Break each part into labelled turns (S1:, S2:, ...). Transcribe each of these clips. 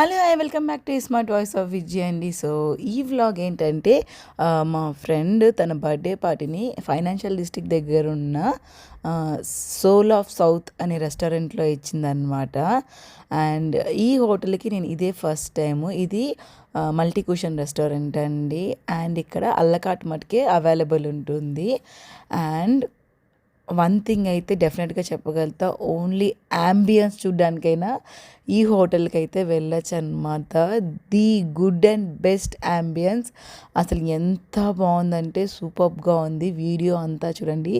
S1: Hello I welcome back to smart voice of Vijay అండి. So ఈ vlog ఏంటంటే మా ఫ్రెండ్ తన బర్త్డే పార్టీని ఫైనాన్షియల్ డిస్ట్రిక్ట్ దగ్గర ఉన్న సోల్ ఆఫ్ సౌత్ అనే రెస్టారెంట్లో ఇచ్చిందనమాట అండ్ ఈ హోటల్కి నేను ఇదే ఫస్ట్ టైము. ఇది మల్టీ కుషన్ రెస్టారెంట్ అండి. అండ్ ఇక్కడ అల్లకాట్ మటుకే అవైలబుల్ ఉంటుంది. అండ్ వన్ థింగ్ అయితే డెఫినెట్గా చెప్పగలుగుతా. ఓన్లీ యాంబియన్స్ చూడ్డానికైనా ఈ హోటల్కి అయితే వెళ్ళచ్చు అనమాట the good and best ambience అసలు ఎంత బాగుందంటే సూపర్గా ఉంది. వీడియో అంతా చూడండి.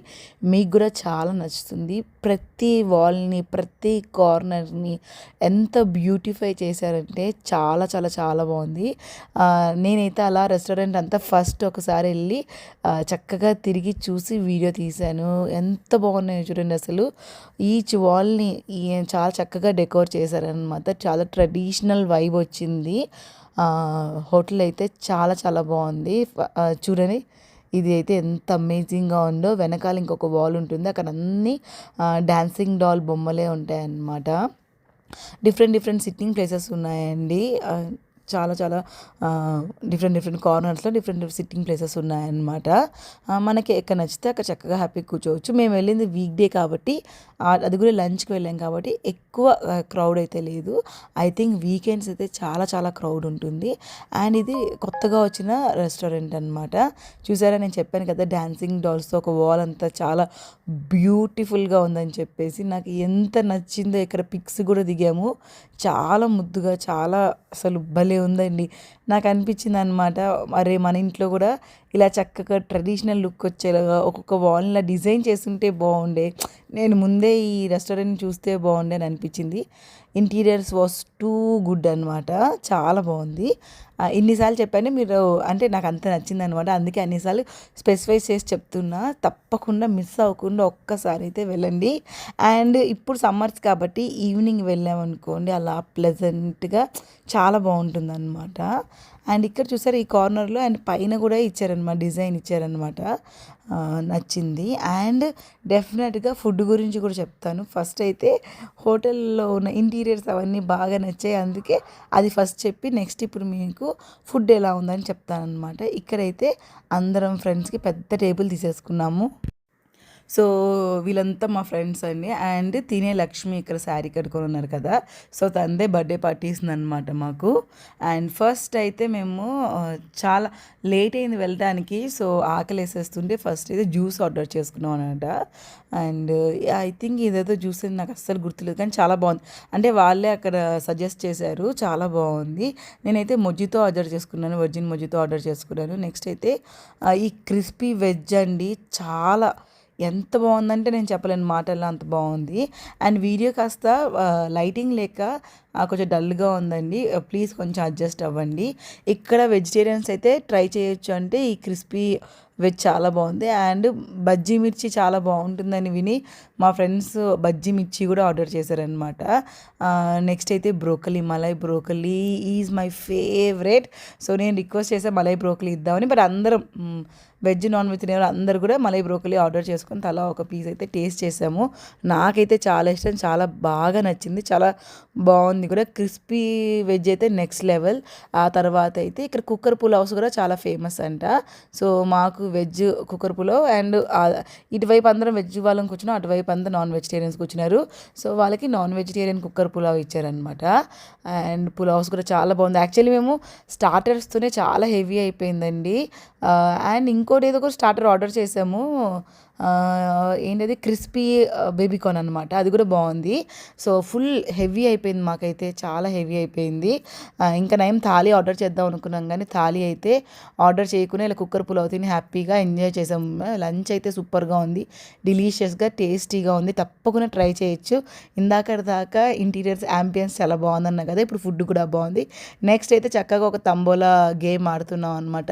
S1: మీకు కూడా చాలా నచ్చుతుంది. ప్రతి వాల్ని ప్రతి కార్నర్ని ఎంత బ్యూటిఫై చేశారంటే చాలా చాలా చాలా బాగుంది. నేనైతే అలా రెస్టారెంట్ అంతా ఫస్ట్ ఒకసారి వెళ్ళి చక్కగా తిరిగి చూసి వీడియో తీశాను. ఎంత ఎంత బాగున్నాయో చూడండి అసలు. ఈచ్ వాల్ని చాలా చక్కగా డెకోర్ చేశారనమాట చాలా ట్రెడిషనల్ వైబ్ వచ్చింది. హోటల్ అయితే చాలా చాలా బాగుంది. చూడండి. ఇది అయితే ఎంత అమేజింగ్గా ఉందో. వెనకాల ఇంకొక వాల్ ఉంటుంది. అక్కడ అన్ని డాన్సింగ్ డాల్ బొమ్మలే ఉంటాయన్నమాట. డిఫరెంట్ డిఫరెంట్ సిట్టింగ్ ప్లేసెస్ ఉన్నాయండి. చాలా చాలా డిఫరెంట్ డిఫరెంట్ కార్నర్స్లో డిఫరెంట్ సిట్టింగ్ ప్లేసెస్ ఉన్నాయన్నమాట. మనకి ఎక్కడ నచ్చితే అక్కడ చక్కగా హ్యాపీగా కూర్చోవచ్చు. మేము వెళ్ళింది వీక్ డే కాబట్టి అది కూడా లంచ్కి వెళ్ళాం కాబట్టి ఎక్కువ క్రౌడ్ అయితే లేదు. ఐ థింక్ వీకెండ్స్ అయితే చాలా చాలా క్రౌడ్ ఉంటుంది. అండ్ ఇది కొత్తగా వచ్చిన రెస్టారెంట్ అనమాట చూసారా నేను చెప్పాను కదా డ్యాన్సింగ్ డాల్స్తో ఒక వాల్ అంతా చాలా బ్యూటిఫుల్గా ఉందని చెప్పేసి నాకు ఎంత నచ్చిందో ఇక్కడ పిక్స్ కూడా దిగాము. చాలా ముద్దుగా చాలా అసలు భలే ఉందండి. నాకు అనిపించింది అనమాట అరే మన ఇంట్లో కూడా ఇలా చక్కగా ట్రెడిషనల్ లుక్ వచ్చేలాగా ఒక్కొక్క వాల్ని డిజైన్ చేస్తుంటే బాగుండే నేను ముందే ఈ రెస్టారెంట్ చూస్తే బాగుండే అని అనిపించింది. ఇంటీరియర్స్ వాస్ టూ గుడ్ అనమాట చాలా బాగుంది ఇన్నిసార్లు చెప్పాను మీరు అంటే నాకు అంత నచ్చింది అనమాట అందుకే అన్నిసార్లు స్పెసిఫై చేసి చెప్తున్నా. తప్పకుండా మిస్ అవ్వకుండా ఒక్కసారి అయితే వెళ్ళండి. అండ్ ఇప్పుడు సమ్మర్స్ కాబట్టి ఈవినింగ్ వెళ్ళామనుకోండి అలా ప్లెజెంట్గా చాలా బాగుంటుంది అనమాట అండ్ ఇక్కడ చూసారు ఈ కార్నర్లో అండ్ పైన కూడా ఇచ్చారనమాట డిజైన్ ఇచ్చారనమాట నచ్చింది. అండ్ డెఫినెట్గా ఫుడ్ గురించి కూడా చెప్తాను. ఫస్ట్ అయితే హోటల్లో ఉన్న ఇంటీరియర్స్ అవన్నీ బాగా నచ్చాయి. అందుకే అది ఫస్ట్ చెప్పి నెక్స్ట్ ఇప్పుడు మీకు ఫుడ్ ఎలా ఉందని చెప్తాను అనమాట ఇక్కడైతే అందరం ఫ్రెండ్స్కి పెద్ద టేబుల్ తీసేసుకున్నాము. సో వీళ్ళంతా మా ఫ్రెండ్స్ అండి. అండ్ తినే లక్ష్మి ఇక్కడ శారీ కట్టుకొని ఉన్నారు కదా. సో తందే బర్త్డే పార్టీ అనమాట మాకు. అండ్ ఫస్ట్ అయితే మేము చాలా లేట్ అయింది వెళ్ళడానికి సో ఆకలి వేసేస్తుంటే ఫస్ట్ అయితే జ్యూస్ ఆర్డర్ చేసుకున్నాం అనమాట అండ్ ఐ థింక్ ఇదేదో జ్యూస్ అని నాకు అస్సలు గుర్తులేదు. కానీ చాలా బాగుంది. అంటే వాళ్ళే అక్కడ సజెస్ట్ చేశారు. చాలా బాగుంది. నేనైతే మొజ్జితో ఆర్డర్ చేసుకున్నాను. వర్జిన్ మొజ్జితో ఆర్డర్ చేసుకున్నాను. నెక్స్ట్ అయితే ఈ క్రిస్పీ వెజ్ అండి. చాలా ఎంత బాగుందంటే నేను చెప్పలేను మాటల్లో అంత బాగుంది. అండ్ వీడియో కాస్త లైటింగ్ లేక కొంచెం డల్గా ఉందండి. ప్లీజ్ కొంచెం అడ్జస్ట్ అవ్వండి. ఇక్కడ వెజిటేరియన్స్ అయితే ట్రై చేయొచ్చు అంటే ఈ క్రిస్పీ వెజ్ చాలా బాగుంది. అండ్ బజ్జీ మిర్చి చాలా బాగుంటుందని విని మా ఫ్రెండ్స్ బజ్జీ మిర్చి కూడా ఆర్డర్ చేశారనమాట నెక్స్ట్ అయితే broccoli. Malai broccoli is my favourite. So నేను రిక్వెస్ట్ చేసే మలై బ్రోకలీ ఇద్దామని బట్ అందరం వెజ్ నాన్ వెజ్ తినేవారు అందరు కూడా మలై బ్రోకలీ ఆర్డర్ చేసుకొని తలా ఒక పీస్ అయితే టేస్ట్ చేసాము. నాకైతే చాలా ఇష్టం చాలా బాగా నచ్చింది చాలా బాగుంది కూడా క్రిస్పీ వెజ్ అయితే నెక్స్ట్ లెవెల్. ఆ తర్వాత అయితే ఇక్కడ కుక్కర్ పులావ్స్ కూడా చాలా ఫేమస్ అంట. సో మాకు వెజ్ కుక్కర్ పులావ్ అండ్ ఇటువైపు అందరం వెజ్ వాళ్ళని కూర్చున్నాం అటువైపు అందరం నాన్ వెజిటేరియన్స్ కూర్చున్నారు. సో వాళ్ళకి నాన్ వెజిటేరియన్ కుక్కర్ పులావ్ ఇచ్చారనమాట అండ్ పులావ్స్ కూడా చాలా బాగుంది. యాక్చువల్లీ మేము స్టార్టర్స్తోనే చాలా హెవీ అయిపోయిందండి. అండ్ ఇంకోటి ఏదో ఒక స్టార్టర్ ఆర్డర్ చేసాము. ఏంటది? క్రిస్పీ బేబీకాన్ అనమాట అది కూడా బాగుంది. సో ఫుల్ హెవీ అయిపోయింది మాకైతే. చాలా హెవీ అయిపోయింది. ఇంకా నేను థాలీ ఆర్డర్ చేద్దాం అనుకున్నాం కానీ థాలీ అయితే ఆర్డర్ చేయకుండా ఇలా కుక్కర్ పులావ్ తిని హ్యాపీగా ఎంజాయ్ చేసాం. లంచ్ అయితే సూపర్గా ఉంది. డిలీషియస్గా టేస్టీగా ఉంది. తప్పకుండా ట్రై చేయొచ్చు. ఇందాక దాకా ఇంటీరియర్స్ యాంపియన్స్ చాలా బాగుందన్నా కదా ఇప్పుడు ఫుడ్ కూడా బాగుంది. నెక్స్ట్ అయితే చక్కగా ఒక తంబోలా గేమ్ ఆడుతున్నాం అనమాట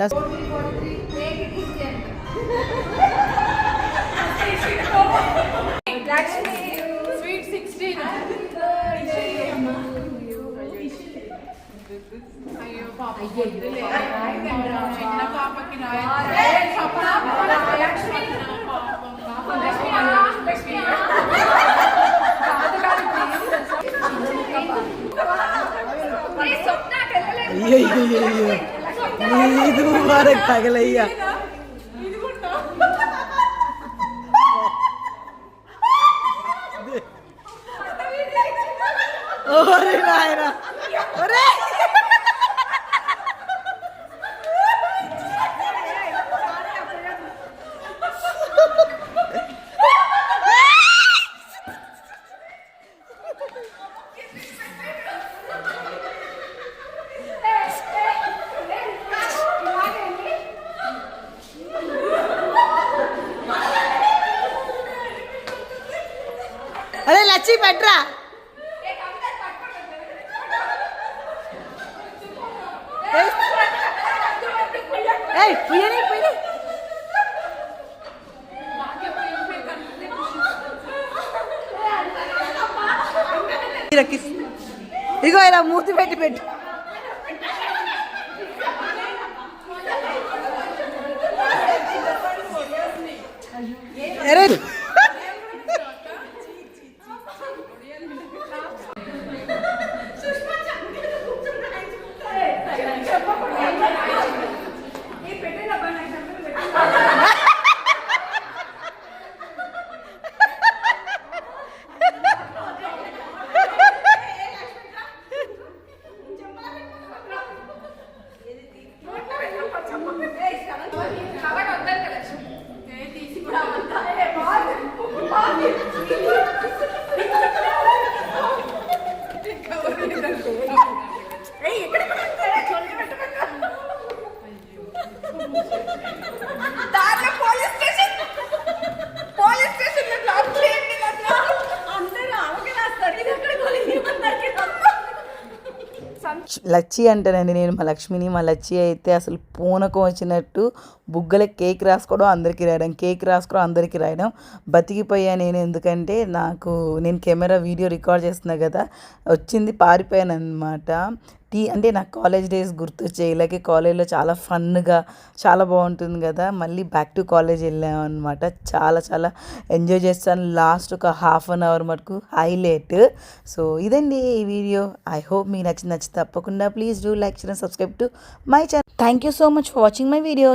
S1: இது முபாரக் தகலையா ஓரே நாயனா పెట్టరా? ఇగో ఇలా మూతి పెట్టి పెట్టు.
S2: ఎరే
S1: లచ్చి అంటానండి నేను మా లక్ష్మిని మా లచ్చి అయితే అసలు పూనకం వచ్చినట్టు బుగ్గల కేక్ రాసుకోవడం అందరికీ రాయడం కేక్ రాసుకోవడం అందరికీ రాయడం. బతికిపోయా నేను ఎందుకంటే నాకు నేను కెమెరా వీడియో రికార్డ్ చేస్తున్నా కదా వచ్చింది పారిపోయాను అనమాట టీ అంటే నాకు కాలేజ్ డేస్ గుర్తొచ్చాయి ఇలాగే కాలేజ్లో చాలా ఫన్గా చాలా బాగుంటుంది కదా. మళ్ళీ బ్యాక్ టు కాలేజ్ వెళ్ళాం అనమాట చాలా చాలా ఎంజాయ్ చేస్తాను. లాస్ట్ ఒక హాఫ్ అన్ అవర్ మటుకు హైలైట్ సో ఇదండి ఈ వీడియో ఐ హోప్ మీకు నచ్చింది. నచ్చి తప్పకుండా ప్లీజ్ డూ లైక్ చేయండి subscribe to my channel thank you so much for watching my video